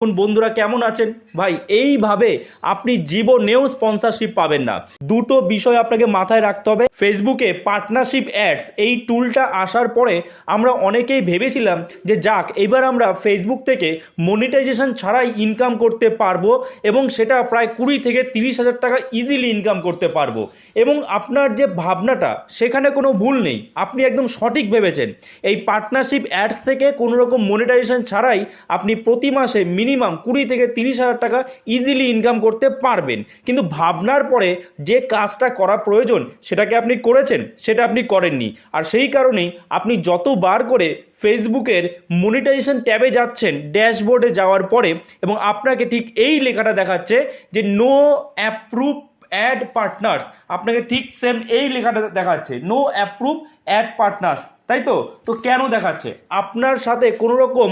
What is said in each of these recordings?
বন্ধুরা কেমন আছেন? ভাই, এইভাবে আপনি জীবনেও স্পন্সরশিপ পাবেন না। দুটো বিষয় আপনাকে মাথায় রাখতে হবে। ফেসবুকে পার্টনারশিপ অ্যাডস এই টুলটা আসার পরে আমরা অনেকেই ভেবেছিলাম যে যাক, এবার আমরা ফেসবুক থেকে মনিটাইজেশন ছাড়াই ইনকাম করতে পারব এবং সেটা প্রায় কুড়ি থেকে তিরিশ হাজার টাকা ইজিলি ইনকাম করতে পারব। এবং আপনার যে ভাবনাটা, সেখানে কোনো ভুল নেই। আপনি একদম সঠিক ভেবেছেন। এই পার্টনারশিপ অ্যাডস থেকে কোনো রকম মনিটাইজেশন ছাড়াই আপনি প্রতি মাসে মিনিমাম কুড়ি থেকে তিরিশ হাজার টাকা ইজিলি ইনকাম করতে পারবেন। কিন্তু ভাবনার পরে যে কাজটা করা প্রয়োজন, সেটাকে আপনি করেছেন, সেটা আপনি করেননি। আর সেই কারণেই আপনি যতবার করে ফেসবুকের মনিটাইজেশন ট্যাবে যাচ্ছেন, ড্যাশবোর্ডে যাওয়ার পরে, এবং আপনাকে ঠিক এই লেখাটা দেখাচ্ছে যে নো অ্যাপ্রুভ অ্যাড পার্টনার্স আপনাকে ঠিক সেম এই লেখাটা দেখাচ্ছে নো অ্যাপ্রুভ অ্যাড পার্টনার্স তাই তো? তো কেন দেখাচ্ছে? আপনার সাথে কোনো রকম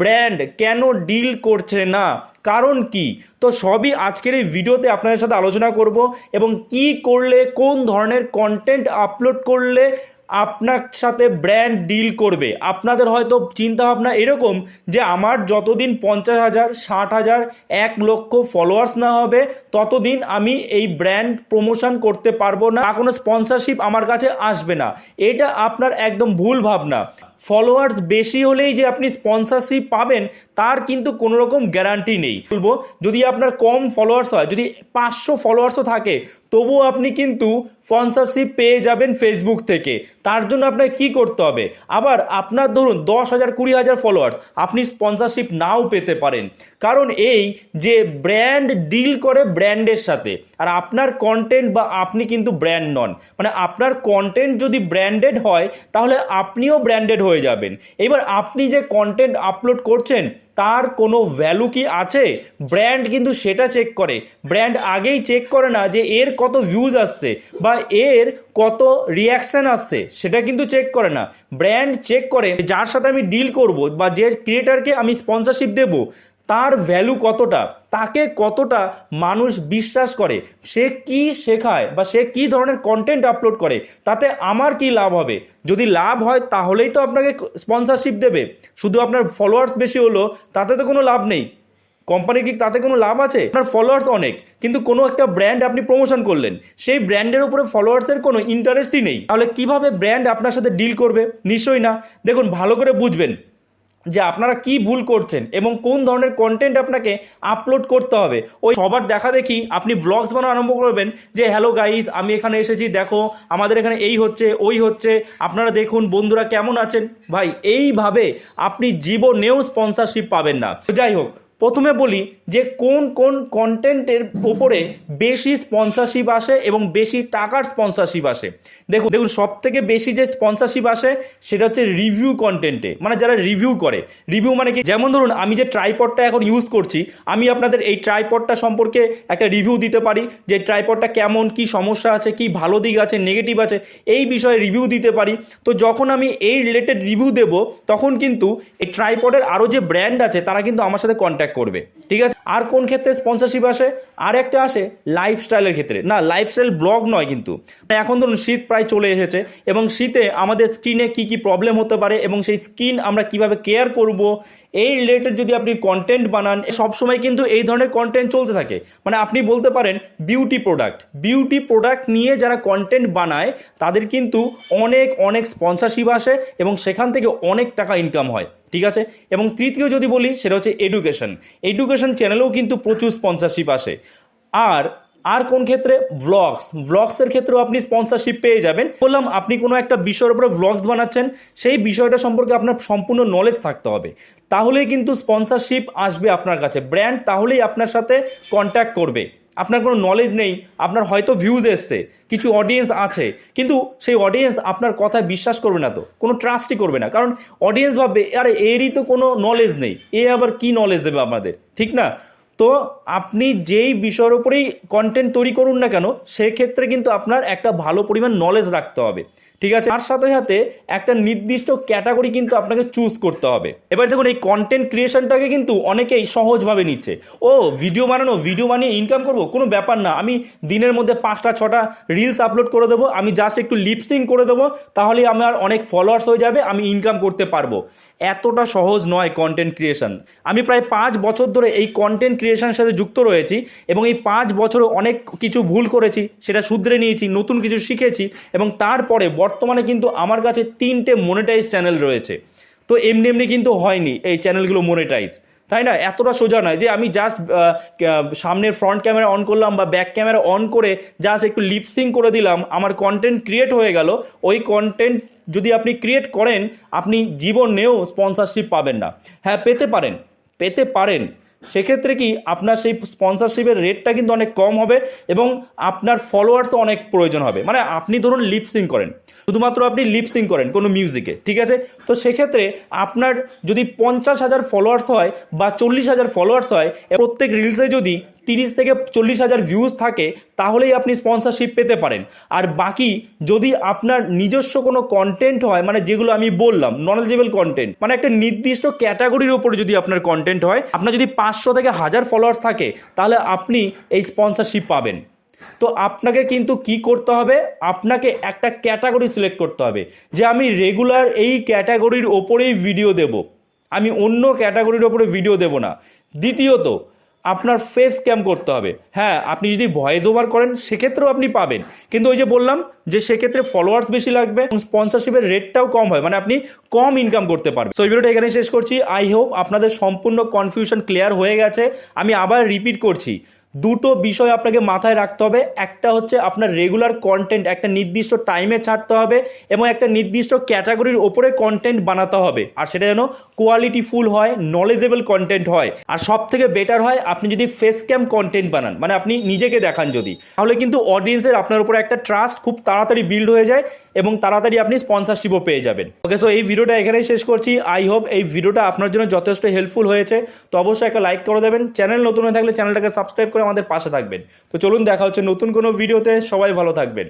ব্র্যান্ড কেন ডিল করছে না? কারণ কি? তো সবই আজকের এই ভিডিওতে আপনাদের সাথে আলোচনা করব এবং কি করলে, কোন ধরনের কন্টেন্ট আপলোড করলে আপনার সাথে ব্র্যান্ড ডিল করবে। আপনাদের হয়তো চিন্তাভাবনা এরকম যে আমার যতদিন পঞ্চাশ হাজার, ষাট হাজার, এক লক্ষ ফলোয়ার্স না হবে, ততদিন আমি এই ব্র্যান্ড প্রমোশন করতে পারব না কোনো স্পন্সরশিপ আমার কাছে আসবে না। এটা আপনার একদম ভুল ভাবনা। ফলোয়ার্স বেশি হলেই যে আপনি স্পন্সরশিপ পাবেন, তার কিন্তু কোনো রকম গ্যারান্টি নেই। বলব, যদি আপনার কম ফলোয়ার্স হয়, যদি পাঁচশো ফলোয়ার্সও থাকে, তবুও আপনি কিন্তু স্পন্সরশিপ পেয়ে যাবেন ফেসবুক থেকে। তার জন্য আপনাকে কী করতে হবে? আবার আপনার ধরুন দশ হাজার, কুড়ি হাজার ফলোয়ার্স আপনি স্পন্সরশিপ নাও পেতে পারেন। কারণ এই যে ব্র্যান্ড ডিল করে ব্র্যান্ডের সাথে, আর আপনার কন্টেন্ট বা আপনি কিন্তু ব্র্যান্ড নন। মানে আপনার কন্টেন্ট যদি ব্র্যান্ডেড হয়, তাহলে আপনিও ব্র্যান্ডেড হয়ে যাবেন। এবার আপনি যে কন্টেন্ট আপলোড করছেন তার কোনো ভ্যালু কি আছে? ব্র্যান্ড কিন্তু সেটা চেক করে। ব্র্যান্ড আগেই চেক করে না যে এর কত ভিউজ আসছে বা এর কত রিয়াকশান আসছে, সেটা কিন্তু চেক করে না। ব্র্যান্ড চেক করে যার সাথে আমি ডিল করব বা যে ক্রিয়েটারকে আমি স্পন্সরশিপ দেব তার ভ্যালু কতটা? তাকে কতটা মানুষ বিশ্বাস করে? সে কি শেখায় বা সে কি ধরনের কন্টেন্ট আপলোড করে? তাতে আমার কি লাভ হবে? যদি লাভ হয়, তাহলেই তো আপনাকে স্পন্সরশিপ দেবে। শুধু আপনার ফলোয়ার্স বেশি হলো, তাতে তো কোনো লাভ নেই। কোম্পানির কি তাতে কোনো লাভ আছে? আপনার ফলোয়ার্স অনেক, কিন্তু কোনো একটা ব্র্যান্ড আপনি প্রমোশন করলেন। সেই ব্র্যান্ডের উপরে ফলোয়ার্সের কোনো ইন্টারেস্টই নেই। তাহলে কীভাবে ব্র্যান্ড আপনার সাথে ডিল করবে? নিশ্চয়ই না। দেখুন, ভালো করে বুঝবেন। যে আপনারা কি ভুল করছেন এবং কোন ধরনের কন্টেন্ট আপনাকে আপলোড করতে হবে। ওই সবার দেখা দেখি আপনি ব্লগস বানানো আরম্ভ করবেন যে হ্যালো গাইস আমি এখানে এসেছি, দেখো আমাদের এখানে এই হচ্ছে, ওই হচ্ছে, আপনারা দেখুন বন্ধুরা কেমন আছেন? ভাই, এইভাবে আপনি জীবনেও স্পন্সারশিপ পাবেন না। যাই হোক প্রথমে বলি যে কোন কোন কন্টেন্টের উপরে বেশি স্পন্সারশিপ আসে এবং বেশি টাকার স্পন্সারশিপ আসে। দেখুন দেখুন সব থেকে বেশি যে স্পন্সারশিপ আসে, সেটা হচ্ছে রিভিউ কন্টেন্টে মানে যারা রিভিউ করে। রিভিউ মানে কি? যেমন ধরুন, আমি যে ট্রাইপডটা এখন ইউজ করছি, আমি আপনাদের এই ট্রাইপডটা সম্পর্কে একটা রিভিউ দিতে পারি যে ট্রাইপডটা কেমন, কি সমস্যা আছে, কি ভালো দিক আছে নেগেটিভ আছে, এই বিষয়ে রিভিউ দিতে পারি। তো যখন আমি এই রিলেটেড রিভিউ দেব, তখন কিন্তু এই ট্রাইপডের আরও যে ব্র্যান্ড আছে, তারা কিন্তু আমার সাথে কন্ট্যাক্ট করবে, ঠিক আছে? আর কোন ক্ষেত্রে স্পন্সরশিপ আসে? আর একটা আসে লাইফস্টাইলের ক্ষেত্রে। না লাইফস্টাইল ব্লগ নয় কিন্তু। এখন ধরুন শীত প্রায় চলে এসেছে এবং শীতে আমাদের স্কিনে কি কি প্রবলেম হতে পারে এবং সেই স্কিন আমরা কীভাবে কেয়ার করব, এই রিলেটেড যদি আপনি কন্টেন্ট বানান, সবসময় কিন্তু এই ধরনের কন্টেন্ট চলতে থাকে। মানে আপনি বলতে পারেন বিউটি প্রোডাক্ট বিউটি প্রোডাক্ট নিয়ে যারা কন্টেন্ট বানায়, তাদের কিন্তু অনেক অনেক স্পন্সরশিপ আসে এবং সেখান থেকে অনেক টাকা ইনকাম হয়। ঠিক আছে? এবং তৃতীয় যদি বলি, সেটা হচ্ছে এডুকেশন এডুকেশন চ্যানেলেও কিন্তু প্রচুর স্পন্সারশিপ আসে। আর আর কোন ক্ষেত্রে? ভ্লগস ভ্লগসের ক্ষেত্রেও আপনি স্পন্সারশিপ পেয়ে যাবেন। বললাম, আপনি কোনো একটা বিষয়ের উপরে ভ্লগস বানাচ্ছেন, সেই বিষয়টা সম্পর্কে আপনার সম্পূর্ণ নলেজ থাকতে হবে। তাহলেই কিন্তু স্পন্সারশিপ আসবে আপনার কাছে। ব্র্যান্ড তাহলেই আপনার সাথে কন্ট্যাক্ট করবে। আপনার কোনো নলেজ নেই, আপনার হয়তো ভিউজ এসছে, কিছু অডিয়েন্স আছে, কিন্তু সেই অডিয়েন্স আপনার কথায় বিশ্বাস করবে না তো, কোনো ট্রাস্টই করবে না। কারণ অডিয়েন্স ভাববে, আরে এরই তো কোনো নলেজ নেই, এ আবার কি নলেজ দেবে আমাদের ঠিক না? তো আপনি যেই বিষয়ের উপরেই কন্টেন্ট তৈরি করুন না কেন, সেক্ষেত্রে কিন্তু আপনার একটা ভালো পরিমাণ নলেজ রাখতে হবে। ঠিক আছে? তার সাথে সাথে একটা নির্দিষ্ট ক্যাটাগরি কিন্তু আপনাকে চুজ করতে হবে। এবার দেখুন, এই কন্টেন্ট ক্রিয়েশনটাকে কিন্তু অনেকেই সহজভাবে নিচ্ছে। ও ভিডিও বানানো ভিডিও বানিয়ে ইনকাম করব? কোনো ব্যাপার না। আমি দিনের মধ্যে পাঁচটা, ছটা রিলস আপলোড করে দেবো। আমি জাস্ট একটু লিপসিং করে দেবো। তাহলেই আমার অনেক ফলোয়ার্স হয়ে যাবে, আমি ইনকাম করতে পারব। এতটা সহজ নয় কন্টেন্ট ক্রিয়েশন আমি প্রায় পাঁচ বছর ধরে এই কন্টেন্ট ক্রিয়েশনের সাথে যুক্ত রয়েছি এবং এই পাঁচ বছরে অনেক কিছু ভুল করেছি, সেটা শুধরে নিয়েছি, নতুন কিছু শিখেছি এবং তারপরে বর্তমানে কিন্তু আমার কাছে তিনটে মনিটাইজ চ্যানেল রয়েছে। তো এমনি এমনি কিন্তু হয়নি এই চ্যানেলগুলো মনিটাইজ তাই না? এতটা সোজা নয় যে আমি জাস্ট সামনের ফ্রন্ট ক্যামেরা অন করলাম বা ব্যাক ক্যামেরা অন করে জাস্ট একটু লিপসিং করে দিলাম, আমার কন্টেন্ট ক্রিয়েট হয়ে গেল, ওই কন্টেন্ট যদি আপনি ক্রিয়েট করেন, আপনি জীবনেও স্পন্সরশিপ পাবেন না। হ্যাঁ পেতে পারেন পেতে পারেন। সেক্ষেত্রে কি আপনার সেই স্পন্সরশিপের রেটটা কিন্তু অনেক কম হবে এবং আপনার ফলোয়ার্সও অনেক প্রয়োজন হবে। মানে আপনি ধরুন লিপসিং করেন। শুধুমাত্র আপনি লিপসিং করেন কোনো মিউজিকে ঠিক আছে? তো সেক্ষেত্রে আপনার যদি পঞ্চাশ হাজার ফলোয়ার্স হয় বা চল্লিশ হাজার ফলোয়ার্স হয়, প্রত্যেক রিলসে যদি তিরিশ থেকে চল্লিশ হাজার ভিউজ থাকে, তাহলেই আপনি স্পন্সরশিপ পেতে পারেন। আর বাকি যদি আপনার নিজস্ব কোনো কন্টেন্ট হয় মানে যেগুলো আমি বললাম নলেজেবল কন্টেন্ট মানে একটা নির্দিষ্ট ক্যাটাগরির ওপরে যদি আপনার কন্টেন্ট হয়, আপনার যদি পাঁচশো থেকে হাজার ফলোয়ার্স থাকে, তাহলে আপনি এই স্পন্সারশিপ পাবেন। তো আপনাকে কিন্তু কি করতে হবে? আপনাকে একটা ক্যাটাগরি সিলেক্ট করতে হবে, যে আমি রেগুলার এই ক্যাটাগরির ওপরেই ভিডিও দেব। আমি অন্য ক্যাটাগরির ওপরে ভিডিও দেব না। দ্বিতীয়ত আপনার ফেস ক্যাম করতে হবে। হ্যাঁ আপনি যদি ভয়েস ওভার করেন, সেক্ষেত্রেও আপনি পাবেন। কিন্তু ওই যে বললাম যে সেক্ষেত্রে ফলোয়ার্স বেশি লাগবে এবং স্পন্সরশিপের রেটটাও কম হয় মানে আপনি কম ইনকাম করতে পারবেন। সো এই ভিডিওটা এখানে শেষ করছি। আই হোপ আপনাদের সম্পূর্ণ কনফিউশন ক্লিয়ার হয়ে গেছে। আমি আবার রিপিট করছি। দুটো বিষয় আপনাকে মাথায় রাখতে হবে। একটা হচ্ছে আপনার রেগুলার কন্টেন্ট একটা নির্দিষ্ট টাইমে ছাড়তে হবে এবং একটা নির্দিষ্ট ক্যাটাগরির ওপরে কন্টেন্ট বানাতে হবে। আর সেটা যেন কোয়ালিটি ফুল হয় নলেজেবল কন্টেন্ট হয়। আর সব থেকে বেটার হয়, আপনি যদি ফেস ক্যাম কন্টেন্ট বানান মানে আপনি নিজেকে দেখান যদি, তাহলে কিন্তু অডিয়েন্সের আপনার উপর একটা ট্রাস্ট খুব তাড়াতাড়ি বিল্ড হয়ে যায় এবং তাড়াতাড়ি আপনি স্পন্সরশিপও পেয়ে যাবেন। ওকে সো এই ভিডিওটা এখানেই শেষ করছি। আই হোপ এই ভিডিওটা আপনার জন্য যথেষ্ট হেল্পফুল হয়েছে। তো অবশ্যই একটা লাইক করে দেবেন। চ্যানেল নতুন হয়ে থাকলে চ্যানেলটাকে সাবস্ক্রাইব করে আমাদের পাশে থাকবেন। তো চলুন দেখা হচ্ছে নতুন কোনো ভিডিওতে। সবাই ভালো থাকবেন।